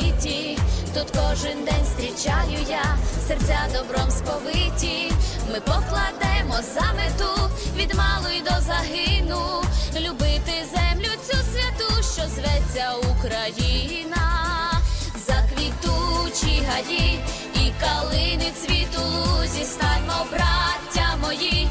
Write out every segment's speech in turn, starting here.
світі. Тут кожен день зустрічаю я, серця добром сповиті. Ми покладемо за мету від малої до загину, любити землю цю святу, що зветься Україна, заквітучі гаї і калини цвіту лузі, станьмо, браття мої,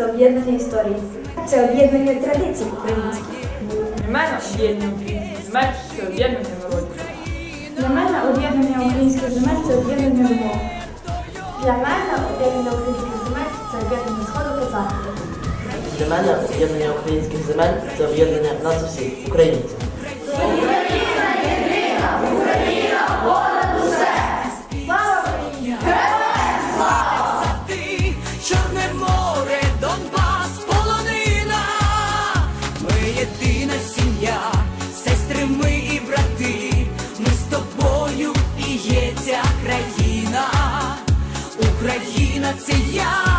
це об'єднання історії. Це об'єднання традицій українських. Для мене об'єднання українських земель це об'єднання народів. Для мене об'єднання українських земель це об'єднання думок. Для мене об'єднання українських земель це об'єднання сходу та заходу. Для мене об'єднання українських земель це об'єднання нас усіх, українців. Yeah.